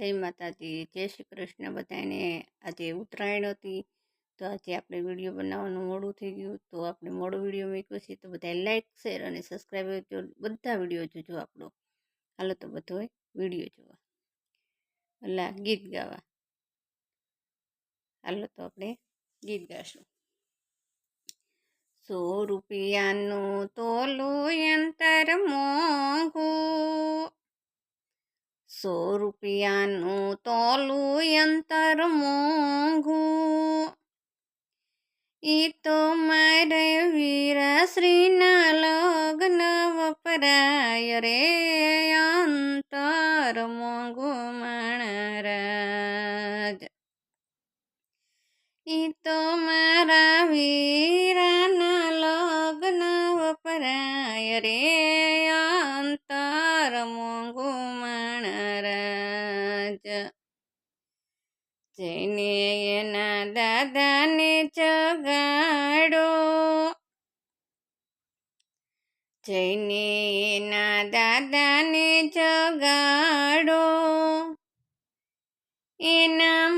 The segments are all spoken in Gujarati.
જય માતાજી જય શ્રી કૃષ્ણ બધાને આજે ઉત્તરાયણ હતી, તો આજે આપણે વીડિયો બનાવવાનું મોડું થઈ ગયું. તો આપણે મોડો વીડિયો મૂક્યો છે, તો બધા લાઈક શેર અને સબસ્ક્રાઈબ બધા વીડિયો જોજો આપણો. હાલો તો બધો વીડિયો જોવા. ઓલા ગીત ગાવા. હાલો તો આપણે ગીત ગાશું. સો રૂપિયાનું તોલું અંતર મોંઘું સો રૂપિયાનું તોલું અંતર મોંઘું. ઈ તો મારે વીરાશ્રીના લગ્ન વપરાય રે, અંતર મોંઘું માણરાજ ઈ તો મારા વીરાના લગ્ન વપરાય રે જઈને એના દાદાને ચગાડો. જઈને દાદાને ચગાડો. એના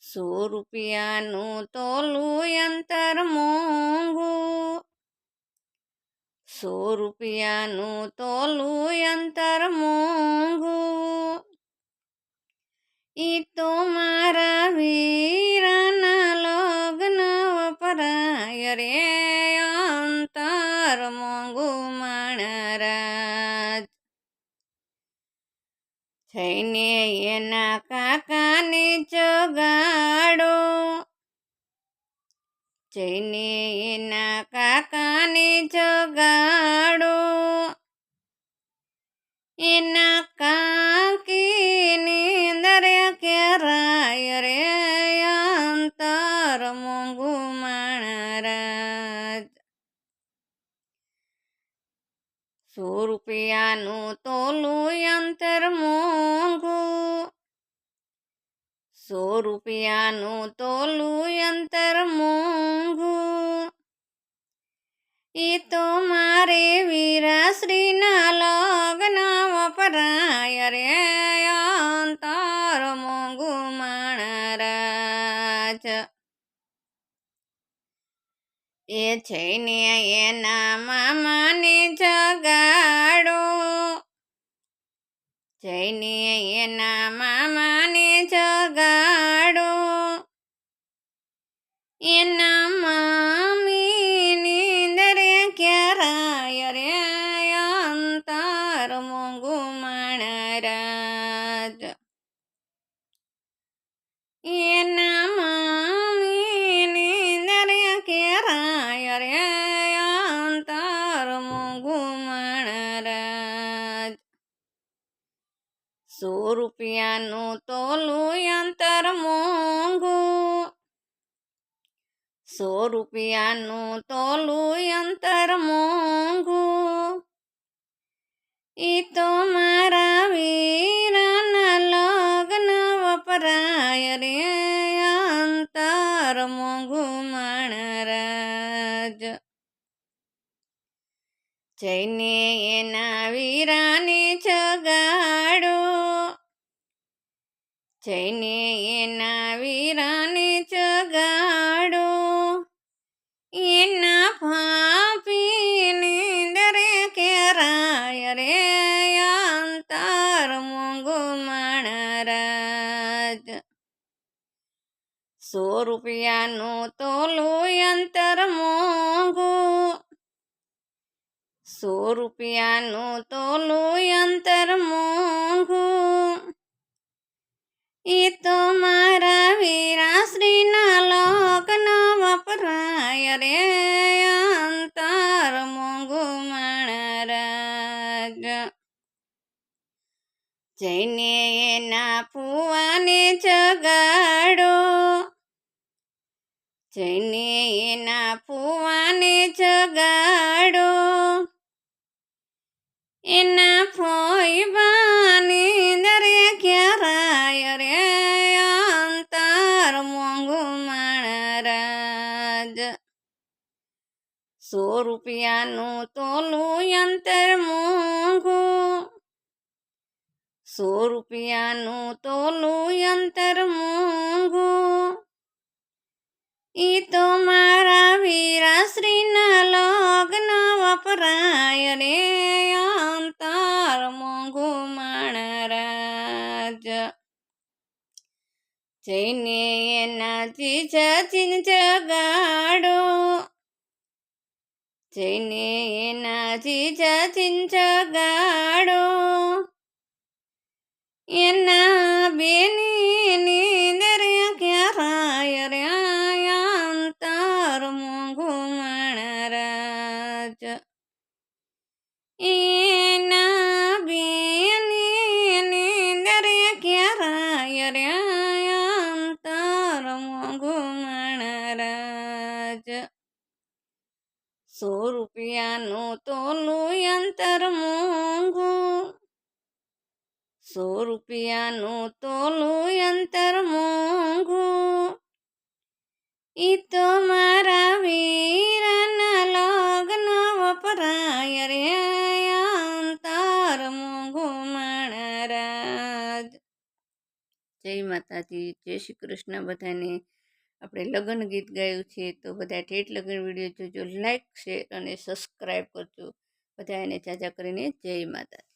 સો રૂપિયાનું તોલું અંતર મોંઘું. સો રૂપિયાનું તોલું અંતર મોંઘું. ઈ તો મારા વીરાના થઈને એના કાકાને જગાડો. જઈને એના કાકાને જગાડો. એના સો રૂપિયાનું તોલું અંતર મોંઘું. સો રૂપિયાનું તોલું અંતર મોંઘું. એ તો મારે વીરાશ્રીના લગ્ન વપરાય રે અંતર મોંઘું માણરાજ. એ જઈને એના મામાને જગાડો. જઈને એના મામાને રૂપિયાનું તોલું અંતર મોંઘું. સો રૂપિયાનું તોલું અંતર મોંઘું. ઈ તો મારા વીરાના લગ્ન વપરાય રે, અંતર મોંઘું માણરાજ. જઈને એના વીરાને જગાડો જઈને એના વીરાને ચગાડો એના ફાપીને દરેકે રાય રે અંતર મોંઘું મણરાજ સો રૂપિયાનું તોલું અંતર મોંઘું. સો રૂપિયાનું તોલું અંતર મોંઘું. ઈ તો મારા વીરાશ્રીના લગ્ન વપરાય રે. અંતર મોંઘું રાજ જઈને એના ફુવાને જગાડો. જઈને એના ફુવાને જગાડો. એના ફોઈબાની સો રૂપિયાનું તોલું યંતર મોંઘું. સો રૂપિયાનું તોલું યંતર મોંઘું. ઈ તો મારા વીરા શ્રીના લગ્ન વપરાય રે, અંતર મોંઘું માણરાજ. જઈને એના જીજા ચીંચ ગાડો. જઈને એના જીજા ચિંચા ગાડો એના બેની નીંદર ક્યાં રાય રહ્યા તાર મોંઘું માણરાજ એના સો રૂપિયાનું તોલું અંતર મોંઘું. સો રૂપિયાનું તોલું અંતર મોંઘું. ઈ તો મારા વીરના લગ્ન વપરાય રે અંતર મોંઘું માણરાજ જય માતાજી, જય શ્રી કૃષ્ણ બધાને. આપણે લગ્ન ગીત ગાયું છે, તો બધા ઠેઠ લગ્ન વીડિયો જોજો લાઇક શેર અને સબસ્ક્રાઈબ કરજો. બધા એને ચાચા કરીને જય માતા